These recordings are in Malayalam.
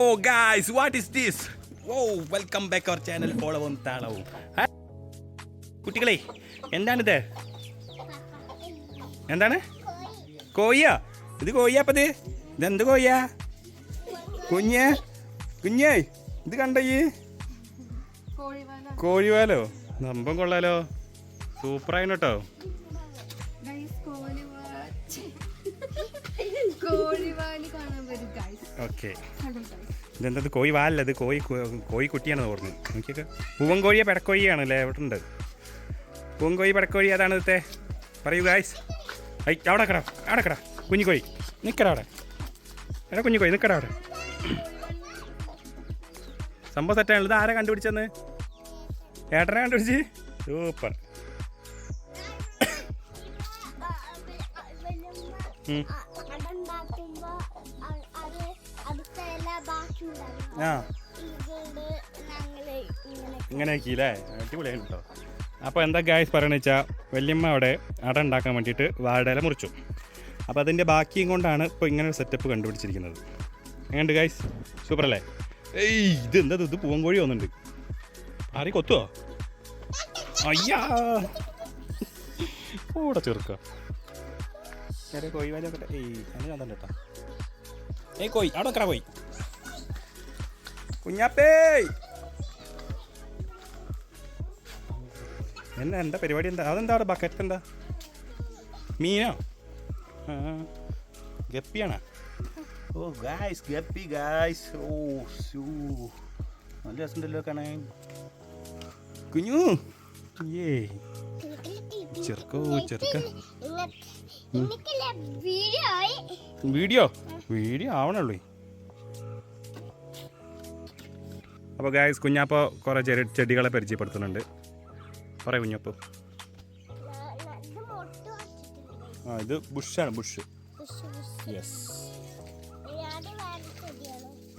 Oh guys what is this oh welcome back our channel ഓളവും താളവും കുട്ടികളെ എന്താണിത്? എന്താണ്? കോയ്യാ ഇത് കോയ്യാപ്പത് ഇതെന്ത് കോയ്യ കുഞ്ഞ്? കുഞ്ഞേ ഇത് കണ്ടോ ഈ? കോഴിവാലോ? നമ്പം കൊള്ളാലോ. സൂപ്പറായിരുന്നു കേട്ടോ. Guys, okay. ഇതെന്തത് കോഴി വാലല്ല ഇത് കോഴി കോഴി കുട്ടിയാണ് ഓർമ്മ നോക്കിയൊക്കെ. പൂവൻ കോഴിയെ പെടക്കോഴിയാണ് അല്ലേ എവിടെ ഉണ്ട് പൂവൻ കോഴി പെടക്കോഴി അതാണ് ഇത്തെ പറയൂ ഗായ്സ് ഐ അവിടെ കട അവിടെ കട കുഞ്ഞു കോഴി നിൽക്കട അവിടെ. എടാ കുഞ്ഞു കോഴി നിൽക്കട അവിടെ. സംഭവം സെറ്റാണല്ലോ ഇത് ആരെ കണ്ടുപിടിച്ചെന്ന് ഏട്ടനെ കണ്ടുപിടിച്ച്? സൂപ്പർ. ഉം. ആ. ഇങ്ങനെ ആക്കിയില്ലേ അടിപൊളിയാണ് കേട്ടോ. അപ്പോൾ എന്താ ഗായ്സ് പറയണ വെച്ചാൽ വല്യമ്മ അവിടെ അട ഉണ്ടാക്കാൻ വേണ്ടിയിട്ട് വാഴയില മുറിച്ചു. അപ്പോൾ അതിന്റെ ബാക്കിയും കൊണ്ടാണ് ഇപ്പോൾ ഇങ്ങനെ ഒരു സെറ്റപ്പ് കണ്ടുപിടിച്ചിരിക്കുന്നത്. എങ്ങനെയുണ്ട് ഗായ്സ് സൂപ്പർ അല്ലേ? ഏയ് ഇത് എന്താ ഇത്? പൂവൻ കോഴി വന്നിട്ടുണ്ട് ആരെയും കൊത്തുവോ? അയ്യാ! കൂടെ ചെറുക്ക. കോഴി വാലി നോക്കട്ടെ ഏയ് അങ്ങനെ ഞാൻ തന്നെ കേട്ടോ. ഏയ് കോയി അവിടെ വെക്കടാ കോയി കുഞ്ഞാപ്പേ. എന്നാ എന്താ പരിപാടി? എന്താ അതെന്താ അവിടെ ബക്കറ്റ് എന്താ? മീനോ? ഗപ്പിയാണ്? Oh guys guppy guys oh ഷൂ നല്ല രസമുണ്ടല്ലോ കാണാൻ. കുഞ്ഞു. ഏ ചെറുക്കോ ചെറുക്ക. എനിക്കില്ല വീഡിയോ ആയി. വീഡിയോ? വീഡിയോ ആവണുള്ളൂ അപ്പോൾ ഗായ്സ് കുഞ്ഞാപ്പ കുറേ ചെറിയ ചെടികളെ പരിചയപ്പെടുത്തുന്നുണ്ട്. പറയാം കുഞ്ഞാപ്പ്. ആ ഇത് ബുഷാണ് ബുഷ്. യെസ്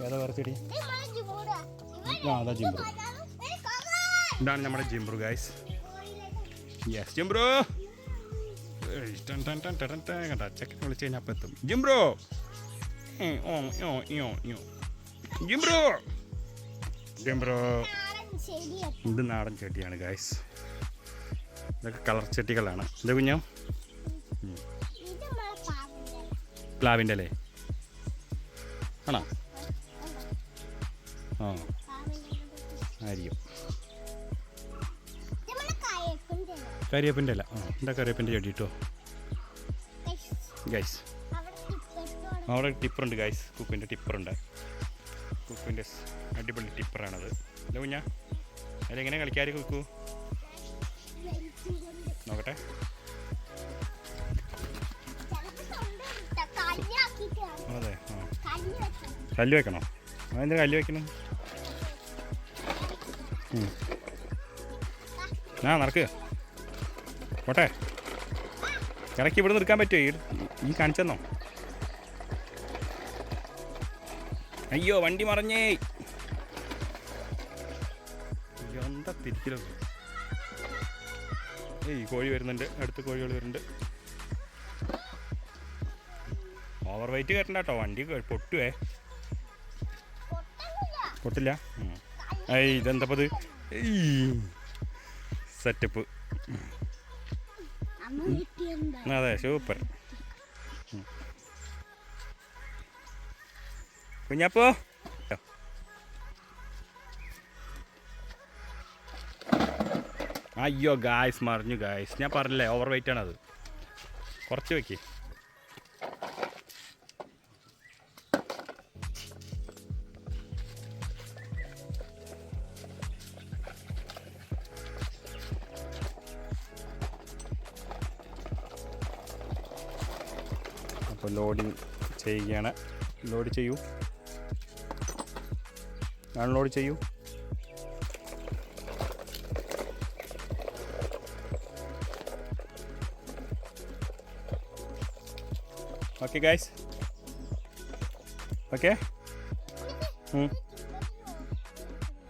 ഏതാ വേറെ ചെടി? ആ അതാ ജിംബ്രു. ഇതാണ് നമ്മുടെ ജിംബ്രു ഗായ്സ് യെസ് ജിംബ്രു. ജിംബ്രു. ഓ ഓ, ഓ. ജിംബ്രു. ജിംബ്രു ബ്രോ. ഇത് നാടൻ ചെടിയാണ് ഗായ്സ് ഇതൊക്കെ കളർ ചെടികളാണ്. ഇത് കുഞ്ഞോ. പ്ലാവിന്റെ അല്ലേ ആണോ? ആ. ആയിരിക്കും. കരിയപ്പിന്റെ അല്ല ആ എന്താ കരിയപ്പിന്റെ ചെടി കിട്ടോ ഗൈസ് അവിടെ ടിപ്പറുണ്ട് ഗൈസ് കുക്കിന്റെ ടിപ്പറുണ്ട് കുക്കിന്റെ അടിപൊളി ടിപ്പറാണത്. അല്ല കുഞ്ഞാ? അതിലെങ്ങനെ കളിക്കാറ് കുക്കു. നോക്കട്ടെ. അതെ ആ. കല്ല് വെക്കണോ? അതെന്താ കല്ല് വെക്കണം. ആ നടക്ക്. പോട്ടെ. ഇറക്കി ഇവിടെ നിൽക്കാൻ പറ്റുമോ ഈ കാണിച്ചെന്നോ? അയ്യോ വണ്ടി മറിഞ്ഞേ. എന്താ തിരിക്കലോ ഏയ് കോഴി വരുന്നുണ്ട്. അടുത്ത് കോഴികൾ വരുന്നുണ്ട്. ഓവർ വെയിറ്റ് കയറ്റണ്ട കേട്ടോ വണ്ടി പൊട്ടുവേ. പൊട്ടില്ല. ഏയ് ഇതെന്തപ്പത്? സെറ്റപ്പ്? അതെ സൂപ്പർ കുഞ്ഞപ്പോ അയ്യോ ഗായ്സ് മറിഞ്ഞു ഗായ്സ് ഞാൻ പറഞ്ഞില്ലേ ഓവർ വെയിറ്റ് ആണത്. കുറച്ച് വെക്ക്. അപ്പോൾ ലോഡിങ് ചെയ്യുകയാണ്. ലോഡ് ചെയ്യൂ. അൺലോഡ് ചെയ്യൂ. ഓക്കെ ഗൈസ് ഓക്കെ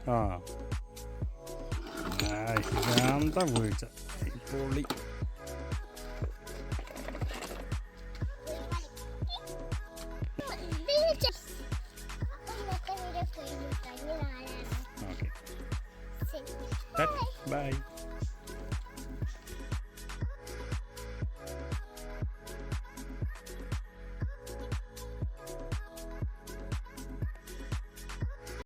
ആ. എന്താ വീഴ്ച പൊളി